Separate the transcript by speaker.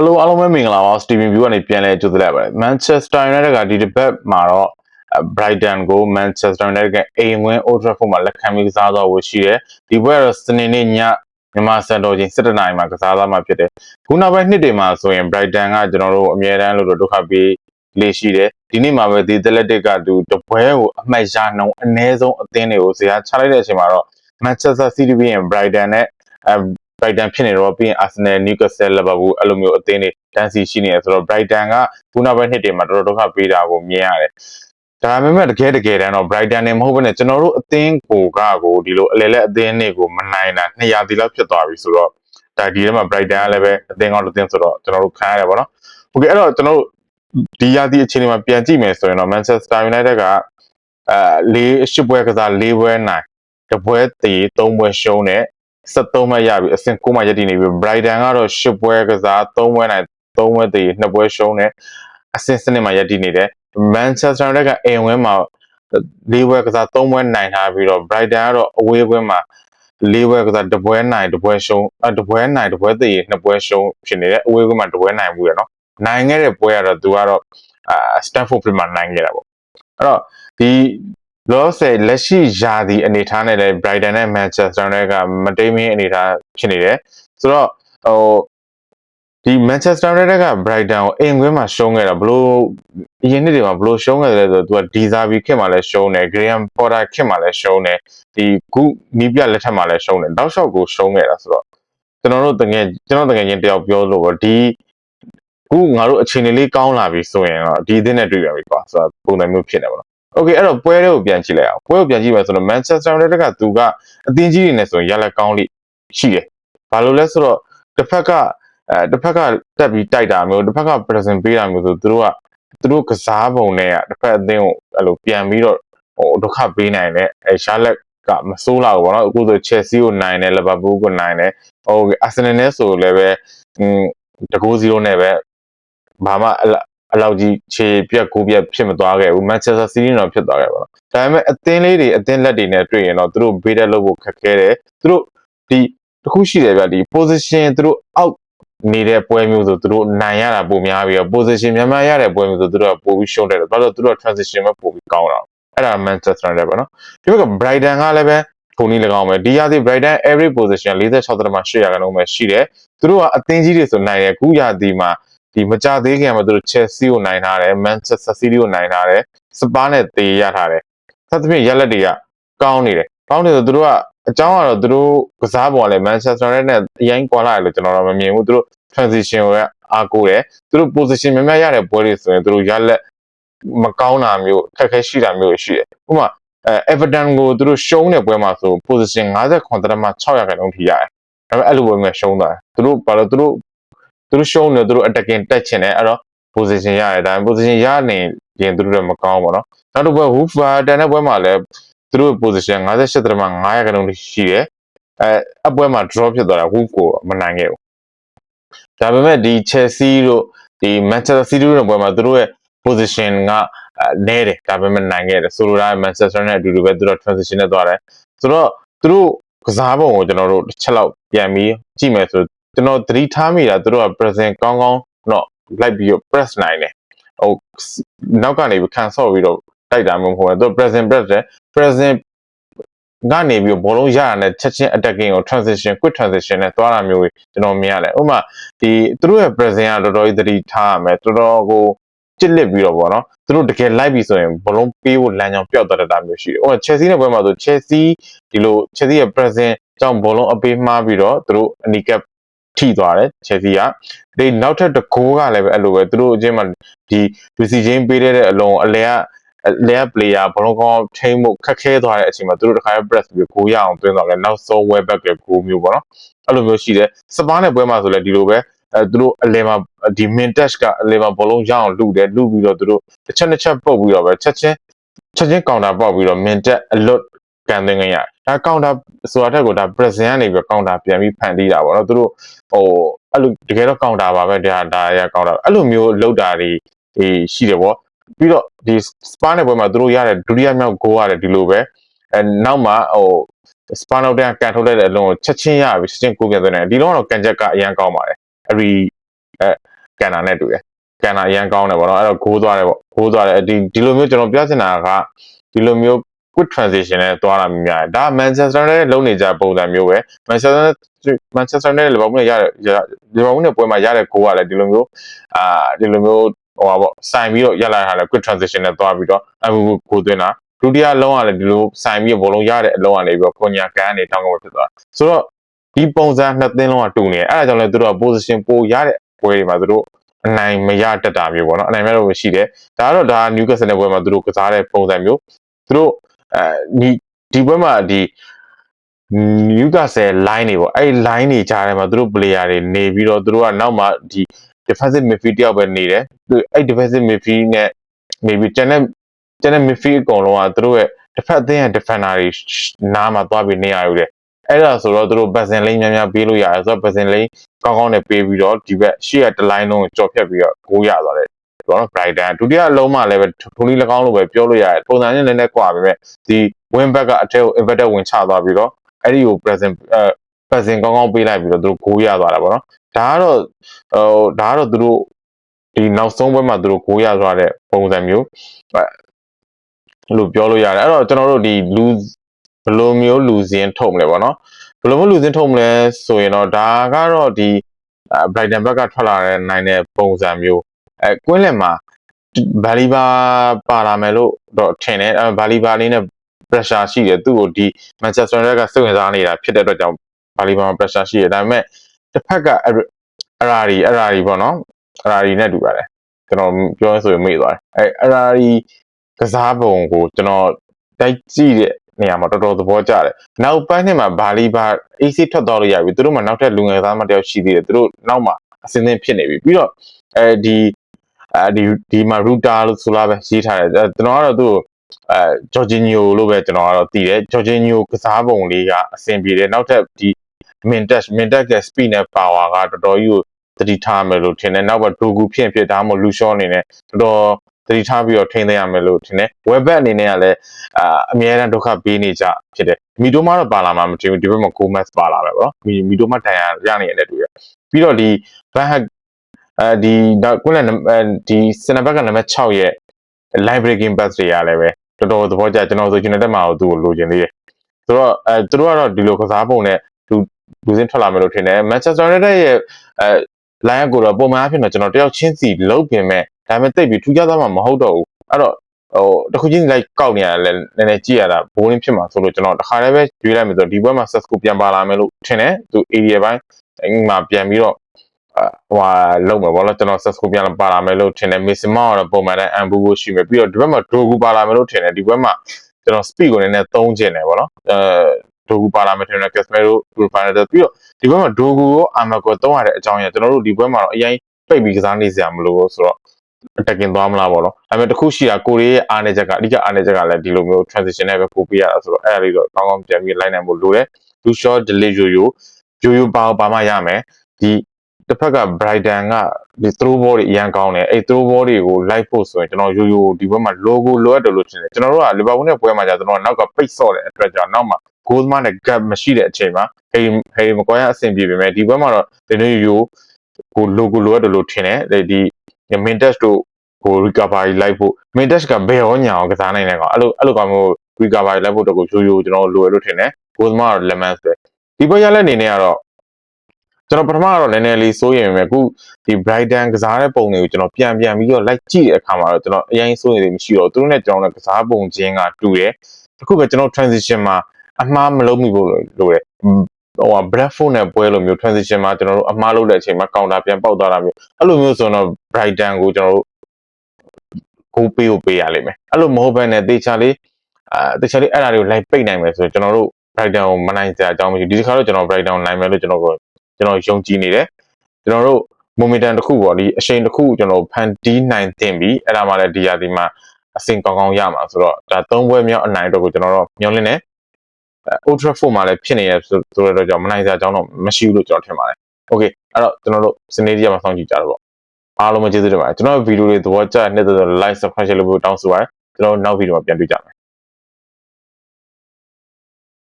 Speaker 1: Hello အားလုံးပဲမင်္ဂလာပါ Steven View ကနေပြန်လဲကြိုဆိုလိုက်ပါတယ် Manchester United ကဒီတစ်ပတ်မှာတော့ Brighton ကို Manchester United ကအိမ်ဝင် Old Trafford မှာလက်ခံပြီးကစားတော့ဖို့ရှိတယ်ဒီပွဲကတော့စနေနေ့ညမြန်မာစံတော်ချိန်7:00နာရီမှာကစားသားမှာဖြစ်တယ်ခုနောက်ပိုင်းနှစ်တွေမှာဆိုရင် Brighton ကကျွန်တော်တို့အမြဲတမ်းလို့ဒုက္ခပေးလေးရှိတယ်ဒီနေ့မှာပဲဒီ Athletic ကသူတပွဲကိုအမှတ်ရနှုံအနည်းဆုံးအသင်းတွေကိုဇာတ်ချလိုက်တဲ့အချိန်မှာတော့ Manchester City ပြီးရင် Brighton နဲ့အဲ Brighton ဖြစ်နေတော့ပြီးရင် Arsenal Newcastle Liverpool အဲ့လိုမျိုးအသင်းတွေတန်းစီရှိနေရဆိုတော့ Brighton ကခုနောက်ပိုင်းနှစ်တွေမှာတော်တော်ဒုက္ခပေးတာကိုမြင်ရတယ်ဒါပေမဲ့တကယ်တကယ်တမ်းတော့ Brighton နေမဟုတ်ဘဲနဲ့ကျွန်တော်တို့အသင်းကိုကကိုဒီလိုအလဲလဲအသင်းတွေကိုမနိုင်တာ200တီလောက်ဖြစ်သွားပြီဆိုတော့ဒါဒီထဲမှာ Brighton ကလည်းပဲအသင်းကောင်းတစ်သင်းဆိုတော့ကျွန်တော်တို့ခံရတယ်ပေါ့နော်။ Okay အဲ့တော့ကျွန်တော်တို့ဒီရာသီအခြေအနေမှာပြန်ကြည့်မယ်ဆိုရင်တော့ Manchester United ကအဲ၄၈ပွဲကစား၄ပွဲနိုင်တပွဲတည်၃ပွဲရှုံးတဲ့ 73မှတ်ရပြီအဆင့်9မှရပ်တည်နေပြီ Brighton ကတော့10ပွဲကစား3ပွဲနိုင်3ပွဲတည်2ပွဲရှုံးတယ်အဆင့်7မှရပ်တည်နေတယ် Manchester United ကအိမ်ဝင်းမှာ၄ပွဲကစား3ပွဲနိုင်ထားပြီးတော့ Brighton ကတော့အဝေးပွဲမှာ၄ပွဲကစားတပွဲနိုင်တပွဲရှုံးအတပွဲနိုင်တပွဲတည်2ပွဲရှုံးဖြစ်နေတယ်အဝေးပွဲမှာတပွဲနိုင်ဘူးရနော်နိုင်ခဲ့တဲ့ပွဲကတော့သူကတော့အာ Stanford Bridge မှာနိုင်ခဲ့တာပေါ့အဲ့တော့ဒီ လောဆယ်လက်ရှိယာဒီအနေထားနဲ့လည်း Brighton နဲ့ Manchester United ကမတိမ်မင်းအနေထားဖြစ်နေတယ်ဆိုတော့ဟိုဒီ Manchester United က Brighton ကိုအိမ်ခွင်းမှာရှုံးခဲ့တာဘလို့အရင်နှစ်တွေမှာဘလို့ရှုံးခဲ့တယ်ဆိုတော့သူက Dizabi ခက်မှာလည်းရှုံးတယ် Graham Potter ခက်မှာလည်းရှုံးတယ်ဒီခုနီးပြလက်ထက်မှာလည်းရှုံးတယ်တောက်လျှောက်ကိုရှုံးခဲ့တာဆိုတော့ကျွန်တော်တို့တကယ်ကျွန်တော်တကယ်ချင်းတယောက်ပြောလို့ပေါ့ဒီခုငါတို့အခြေအနေလေးကောင်းလာပြီဆိုရင်တော့ဒီအသင်းနဲ့တွေ့ရပြီကွာဆိုတော့ပုံစံမျိုးဖြစ်နေပါတော့ Okay အဲ့တော့ပွဲတွေကိုပြန်ကြည့်လိုက်အောင်ပွဲကိုပြန်ကြည့်မယ်ဆိုတော့ Manchester United ကသူကအသင်းကြီးတွေနဲ့ဆိုရင်ရလက်ကောင်းလိရှိတယ်။ဘာလို့လဲဆိုတော့တစ်ဖက်ကအဲတစ်ဖက်ကတက်ပြီးတိုက်တာမျိုးတစ်ဖက်က present ပေးတာမျိုးဆိုသူတို့ကသူတို့ကစားပုံနဲ့ကတစ်ဖက်အသင်းကိုအဲ့လိုပြန်ပြီးတော့ဟိုဒုက္ခပေးနိုင်တယ်အဲရှာလက်ကမစိုးလာဘူးပေါ့နော်အခုဆို Chelsea ကိုနိုင်တယ် Liverpool ကိုနိုင်တယ်ဟို Arsenal နဲ့ဆိုလည်းပဲอืมတကူ0နဲ့ပဲဘာမှ အလောက်ကြီးခြေပြက်ကိုပြက်ဖြစ်မသွားခဲ့ဘူး Manchester City တော့ဖြစ်သွားခဲ့ပါတော့ဒါပေမဲ့အသင်းလေးတွေအသင်းလက်တွေနဲ့တွေ့ရင်တော့သူတို့ဘေးတက်လို့ဖို့ခက်ခဲတယ်သူတို့ဒီတခုရှိတယ်ဗျဒီ position သူတို့အောက်နေတဲ့ပွဲမျိုးဆိုသူတို့နိုင်ရတာပိုများပြီးတော့ position များများရတဲ့ပွဲမျိုးဆိုသူတို့ကပိုပြီးရှုံးတယ်ဘာလို့သူတို့ transition ပဲပိုပြီးကောင်းတာအဲ့ဒါ Manchester United ပေါ့နော်ဒီဘက်က Brighton ကလည်းပဲထုံနည်း၎င်းပဲဒီရာသီ Brighton every position 46.8ရာခိုင်နှုန်းပဲရှိတယ်သူတို့ကအသင်းကြီးတွေဆိုနိုင်တယ်ခုရာသီမှာ ဒီမကြသေးခင်မှာသူတို့ Chelsea ကိုနိုင်ထားတယ် Manchester City ကိုနိုင်ထားတယ်စပါးနဲ့တေးရထားတယ်သတ်သဖြင့်ရက်လက်တွေကကောင်းနေတယ်ကောင်းနေဆိုသူတို့ကအကြောင်းကတော့သူတို့ကစားပုံကလည်း Manchester United နဲ့အရင်ကွာလာတယ်လို့ကျွန်တော်တော့မမြင်ဘူးသူတို့ transition ကိုအားကိုးတယ်သူတို့ position များများရတဲ့ပွဲတွေဆိုရင်သူတို့ရက်လက်မကောင်းတာမျိုးခက်ခဲရှိတာမျိုးရှိတယ်ဥပမာအဲ Everton ကိုသူတို့ရှုံးတဲ့ပွဲမှာဆို position 59.6ရာခိုင်နှုန်းထိရတယ်ဒါပေမဲ့အဲ့လိုပွဲမျိုးရှုံးသွားတယ်သူတို့ဘာလို့သူတို့ သူတို့ရှုံးနေသူတို့ attacking တက်ချင်တယ်အဲ့တော့ position ရတယ်ဒါပေမဲ့ position ရနေရင်သူတို့တော့မကောင်းပါတော့နောက်တစ်ပွဲ Wolverhampton နဲ့ပွဲမှာလည်းသူတို့ position 58.5ရာခိုင်နှုန်းရှိတယ်အဲအပွဲမှာ draw ဖြစ်သွားတာ Wolf ကိုမနိုင်ခဲ့ဘူးဒါပေမဲ့ဒီ Chelsea တို့ဒီ Manchester City တို့ပွဲမှာသူတို့ရဲ့ position ကနဲတယ်ဒါပေမဲ့နိုင်ခဲ့တယ်ဆိုလိုတာ Manchester နဲ့အတူတူပဲသူတို့ transition နဲ့သွားတယ်ဆိုတော့သူတို့ကစားပုံကိုကျွန်တော်တို့တစ်ချက်လောက်ပြန်ပြီးကြည့်မယ်ဆို ကျွန်တော်သတိထားမိတာသူတို့က present ကောင်းကောင်းတော့လိုက်ပြီးတော့ press နိုင်တယ်ဟိုနောက်ကနေခံဆော့ပြီးတော့တိုက်တာမျိုးမဟုတ်ဘူးသူ present press တယ် present ကနေပြီးဘောလုံးရတာနဲ့ချက်ချင်း attacking ကို transition quick transition နဲ့သွားတာမျိုးကြီးကျွန်တော်မြင်ရတယ်ဥပမာဒီသူတို့ရဲ့ present ကတော်တော်ကြီးသတိထားရမယ်တော်တော်ကိုကြစ်လစ်ပြီးတော့ပေါ့နော်သူတို့တကယ်လိုက်ပြီဆိုရင်ဘလုံးပေးဖို့လမ်းကြောင်းပျောက်သွားတတ်တာမျိုးရှိတယ်။ဟို Chelsea နဲ့ပွဲမှာဆို Chelsea ဒီလို Chelsea ရဲ့ present ကြောင့်ဘလုံးအပေးမှားပြီးတော့သူတို့အနီကပ် ထိသွားတယ် Chelsea ကဒီနောက်ထပ်တကိုးကလည်းပဲအဲ့လိုပဲသူတို့အချင်းမှာဒီ Lucy Jane ပေးတဲ့အလုံးအလဲကလဲ player ဘလုံးကောင်းထိမ့်မှုခက်ခဲသွားတဲ့အချိန်မှာသူတို့တခါ press ပြီးကိုရအောင်တွင်းသွားတယ်နောက်ဆုံး web back ရဲ့ကိုမျိုးပေါ့နော်အဲ့လိုမျိုးရှိတယ်စပါးနဲ့ပွဲမှာဆိုလည်းဒီလိုပဲအဲသူတို့အလဲမှာဒီ min touch ကအလဲမှာဘောလုံးရအောင်လူတယ်လူပြီးတော့သူတို့တစ်ချက်တစ်ချက်ပုတ်ပြီးတော့ပဲချက်ချင်းချက်ချင်းကောင်တာပေါက်ပြီးတော့ min touch အလွတ် ကန်သွင်းခဲ့ရဒါကောင်တာဆိုတာတက်ကိုဒါ present ကနေပြီးကောင်တာပြန်ပြီးဖန်တီးတာပေါ့နော်သူတို့ဟိုအဲ့လိုတကယ်တော့ကောင်တာပါပဲဒါဒါရကောင်တာအဲ့လိုမျိုးလောက်တာတွေအေးရှိတယ်ပေါ့ပြီးတော့ဒီစပါးနဲ့ပွဲမှာသူတို့ရတဲ့ဒုတိယမြောက်ဂိုးရတယ်ဒီလိုပဲအဲနောက်မှာဟိုစပါးနောက်တန်းကန်ထုတ်လိုက်တဲ့အလုံးကိုချက်ချင်းရပြီချက်ချင်းကိုပြန်သွင်းတယ်ဒီလုံးကတော့ကန်ချက်ကအရန်ကောင်းပါတယ်အဲ့ဒီအဲကန်နာနဲ့တူတယ်ကန်နာအရန်ကောင်းတယ်ပေါ့နော်အဲ့တော့ဂိုးသွားတယ်ပေါ့ဂိုးသွားတယ်ဒီဒီလိုမျိုးကျွန်တော်ပြောချင်တာကဒီလိုမျိုး quick transition နဲ့သွားတာများတယ်ဒါ Manchester နဲ့လုံနေကြပုံစံမျိုးပဲ Manchester Manchester နဲ့ Liverpool နဲ့ရတဲ့ Liverpool နဲ့ပွဲမှာရတဲ့ဂိုးကလည်းဒီလိုမျိုးအာဒီလိုမျိုးဟိုပါပေါ့စိုင်ပြီးတော့ရလာတာလည်း quick transition နဲ့သွားပြီးတော့အဘူကိုသွင်းတာဒုတိယလုံးကလည်းဒီလိုစိုင်ပြီးဘောလုံးရတဲ့အလုံးကနေပြီးတော့ကိုညာကန်ကနေတောင်းကောဖြစ်သွားဆိုတော့ဒီပုံစံနှစ်သင်းလုံးကတူနေတယ်အဲ့ဒါကြောင့်လည်းသူတို့က position ပိုရတဲ့ပွဲတွေမှာသူတို့အနိုင်မရတတ်တာမျိုးပေါ့နော်အနိုင်မရတော့ရှိတယ်ဒါကတော့ဒါ Newcastle နဲ့ပွဲမှာသူတို့ကစားတဲ့ပုံစံမျိုးသူတို့ အဲဒီဒီပွဲမှာဒီ Newcastle line တွေပေါ့အဲ့ line တွေကြားထဲမှာသူတို့ player တွေနေပြီးတော့သူတို့ကနောက်မှဒီ defensive midfield တယောက်ပဲနေတယ်သူအဲ့ defensive midfield နဲ့ maybe ကျန်တဲ့ကျန်တဲ့ midfield အကုန်လုံးကသူတို့ရဲ့တစ်ဖက်အသင်းရဲ့ defender တွေနားမှာသွားပြီးနေရယူတယ်အဲ့ဒါဆိုတော့သူတို့ passing lane များများပေးလို့ရတယ်ဆိုတော့ passing lane ကောင်းကောင်းနဲ့ပေးပြီးတော့ဒီဘက်ရှေ့ကတလိုင်းလုံးကိုကြော်ဖြတ်ပြီးတော့ဂိုးရသွားတယ် တော့ Brighton ဒုတိယအလုံးမှလည်းပဲထိုးလီ၎င်းလိုပဲပြောလို့ရတယ်ပုံစံချင်းလည်းနဲ့ကွာပဲပဲဒီ win back ကအထက်ကို inverted ဝင်ချသွားပြီးတော့အဲ့ဒီကို present အဲ present ကောင်းကောင်းပေးလိုက်ပြီးတော့သူတို့ဂိုးရသွားတာပေါ့နော်ဒါကတော့ဟိုဒါကတော့သူတို့ဒီနောက်ဆုံးပွဲမှာသူတို့ဂိုးရသွားတဲ့ပုံစံမျိုးလို့ပြောလို့ရတယ်အဲ့တော့ကျွန်တော်တို့ဒီလူဘယ်လိုမျိုးလူစင်းထုတ်မလဲပေါ့နော်ဘယ်လိုမျိုးလူစင်းထုတ်မလဲဆိုရင်တော့ဒါကတော့ဒီ Brighton ဘက်ကထွက်လာတဲ့နိုင်တဲ့ပုံစံမျိုး အဲကွင်းလင်မှာဘာလီဘာပါလာမယ်လို့တော့ထင်တယ်အဲဘာလီဘာလေးနဲ့ pressure ရှိတယ်သူ့ကိုဒီ Manchester United ကစိတ်ဝင်စားနေတာဖြစ်တဲ့အတွက်ကြောင့်ဘာလီဘာမှာ pressure ရှိတယ်ဒါပေမဲ့တစ်ဖက်ကအရာဒီအရာဒီပေါ့နော်အရာဒီနဲ့တူပါတယ်ကျွန်တော်ပြောရဆိုရင်မေ့သွားတယ်အဲအရာဒီကစားပုံကိုကျွန်တော်တိုက်ကြည့်တဲ့နေရာမှာတော်တော်သဘောကျတယ်နောက်ပိုင်းနှစ်မှာဘာလီဘာ AC ထွက်သွားလို့ရပြီသူတို့မှနောက်ထပ်လူငယ်သားမတယောက်ရှိသေးတယ်သူတို့နောက်မှာအစင်းသင်းဖြစ်နေပြီပြီးတော့အဲဒီ အဲဒီဒီမှာ router လို့ဆိုလာပဲရေးထားတယ်ကျွန်တော်ကတော့သူ့ကိုအဲဂျော်ဂျီနီယိုလို့ပဲကျွန်တော်ကတော့သိတယ်ဂျော်ဂျီနီယိုကစားပုံလေးကအဆင်ပြေတယ်နောက်ထပ်ဒီမင်တက်မင်တက်ရဲ့ speed နဲ့ power ကတော်တော်ကြီးကိုတတိထားမယ်လို့ထင်တယ်နောက်ဘဒိုဂူဖြစ်ဖြစ်ဒါမှမဟုတ်လူရှောအနေနဲ့တော်တော်တတိထားပြီးတော့ထိန်းသိမ်းရမယ်လို့ထင်တယ်ဝက်ဘက်အနေနဲ့ကလည်းအာအများအားဒုက္ခပေးနေကြဖြစ်တယ်မီတိုမာတော့ပါလာမှာမထင်ဘူးဒီဘက်မှာဂိုမက်ပါလာပဲပေါ့နော်မီမီတိုမာတန်ရရနေရတယ်တူရပြီးတော့ဒီဘန်ဟက် အဲဒီကွန်းလက်ဒီစနဘက်ကနံပါတ်6ရဲ့ line breaking pass တွေကလည်းပဲတော်တော်သဘောကျကျွန်တော်ဆိုကျွန်တော်တက်မှာသူ့ကိုလိုချင်သေးတယ်ဆိုတော့အဲသူတို့ကတော့ဒီလိုကစားပုံနဲ့လူလူစင်းထွက်လာမယ်လို့ထင်တယ် Manchester United ရဲ့အဲ line ကိုတော့ပုံမှန်အဖြစ်တော့ကျွန်တော်တယောက်ချင်းစီလုံးပင်မဲ့ဒါပေမဲ့တိတ်ပြီးထူးခြားသားမှမဟုတ်တော့ဘူးအဲ့တော့ဟိုတခုချင်းလိုက်ကောက်နေရတယ်လည်းနည်းနည်းကြည့်ရတာဘိုးရင်းဖြစ်မှာဆိုလို့ကျွန်တော်တခါတည်းပဲရွေးလိုက်မယ်ဆိုတော့ဒီဘက်မှာ Sesco ပြန်ပါလာမယ်လို့ထင်တယ်သူ area ဘိုင်းအိမ်မှာပြန်ပြီးတော့ ဟိုဟာလုံးမယ်ဗောနော်ကျွန်တော် Sesco ပြန်ပါလာမယ်လို့ထင်တယ် Mason Mount ကတော့ပုံမှန်တိုင်း Ambu ကိုရှိမယ်ပြီးတော့ဒီဘက်မှာ Dogu ပါလာမယ်လို့ထင်တယ်ဒီဘက်မှာကျွန်တော် speed ကိုနည်းနည်းသုံးကျင်တယ်ဗောနော်အဲဒိုဂူပါလာမယ်ထင်တယ် Casemiro profile ပြီးတော့ဒီဘက်မှာဒိုဂူကိုအာမကိုသုံးရတဲ့အကြောင်းရကျွန်တော်တို့ဒီဘက်မှာတော့အရင်ပိတ်ပြီးကစားနေစရာမလိုဘူးဆိုတော့တက်กินသွားမလားပေါ့နော်ဒါပေမဲ့တခုရှိတာကိုရီးရဲ့အားနေချက်ကအဓိကအားနေချက်ကလည်းဒီလိုမျိုး transition နဲ့ပဲပို့ပေးရတာဆိုတော့အဲ့ဒါလေးတော့ကောင်းကောင်းပြန်ပြီးလိုက်နိုင်ဖို့လိုတယ်လူ short delay ယိုယိုယိုယိုပါပါမှရမယ်ဒီ တစ်ဖက်က Brighton ကဒီ throw ball တွေအရန်ကောင်းတယ်အဲ့ throw ball တွေကိုလိုက်ဖို့ဆိုရင်ကျွန်တော်ယိုယိုဒီဘက်မှာ logo လိုအပ်တယ်လို့ထင်တယ်ကျွန်တော်တို့က Liverpool နဲ့ပွဲမှာကြာကျွန်တော်နောက်ကပိတ်ဆော့တဲ့အတွက်ကြောင့်နောက်မှာ goal မနဲ့ gap မရှိတဲ့အချိန်မှာဟေးဟေးမကွာရအဆင်ပြေပေမဲ့ဒီဘက်မှာတော့ဒီလိုယိုကို logo လိုအပ်တယ်လို့ထင်တယ်ဒီ Mintex တို့ကို recovery လိုက်ဖို့ Mintex ကဘယ်ရောညာအောင်ကစားနိုင်တယ်ကောင်အဲ့လိုအဲ့လိုကောင်မျိုး recovery လိုက်ဖို့တော့ကိုယိုယိုကျွန်တော်လိုရလို့ထင်တယ် goal မကတော့ lemons ပဲဒီဘက်ရလက်အနေနဲ့ကတော့ ကျွန်တော်ပထမကတော့နည်းနည်းလေးစိုးရင်ပဲအခုဒီ Brighton ကစားတဲ့ပုံတွေကိုကျွန်တော်ပြန်ပြန်ပြီးတော့ like ကြည့်တဲ့အခါမှာတော့ကျွန်တော်အရင်စိုးရင်မရှိတော့သူတို့နဲ့ကျွန်တော်နဲ့ကစားပုံချင်းကတူတယ်အခုပဲကျွန်တော် transition မှာအမှားမလုပ်မိဖို့လိုတယ်ဟို Bradford နဲ့ပွဲလိုမျိုး transition မှာကျွန်တော်တို့အမှားလုပ်တဲ့အချိန်မှာ counter ပြန်ပေါက်သွားတာမျိုးအဲ့လိုမျိုးဆိုတော့ Brighton ကိုကျွန်တော်တို့ကိုပေးကိုပေးရလိမ့်မယ်အဲ့လိုမဟုတ်ဘဲနဲ့တေချာလေးအာတေချာလေးအဲ့ဒါတွေကို line ပိတ်နိုင်မယ်ဆိုတော့ကျွန်တော်တို့ Brighton ကိုမနိုင်စရာအကြောင်းမရှိဒီတစ်ခါတော့ကျွန်တော် Brighton ကိုနိုင်မယ်လို့ကျွန်တော် ကကျွန်တော်ယုံကြည်နေတယ်ကျွန်တော်တို့ momentum တစ်ခုပေါ့ဒီအချိန်တစ်ခုကျွန်တော်ဖန်တီးနိုင်တင်ပြီးအဲ့ဒါမှလည်းဒီရာဒီမှာအဆင်ကောင်းကောင်းရမှာဆိုတော့ဒါသုံးပွဲမြောက်အနိုင်တော့ကိုကျွန်တော်တို့မျှော်လင့်နေ Ultra 4မှာလည်းဖြစ်နေရဆိုတော့ကြောင့်မနိုင်စရာအကြောင်းတော့မရှိဘူးလို့ကျွန်တော်ထင်ပါတယ်။ Okay အဲ့တော့ကျွန်တော်တို့စနေနေ့မှာစောင့်ကြည့်ကြတော့ပေါ့။အားလုံးပဲကျေးဇူးတင်ပါတယ်။ကျွန်တော်ဗီဒီယိုတွေသဘောကျတဲ့နေ့တော့ like subscribe လုပ်ဖို့တောင်းဆိုပါတယ်။ကျွန်တော်နောက်ဗီဒီယိုမှာပြန်တွေ့ကြမယ်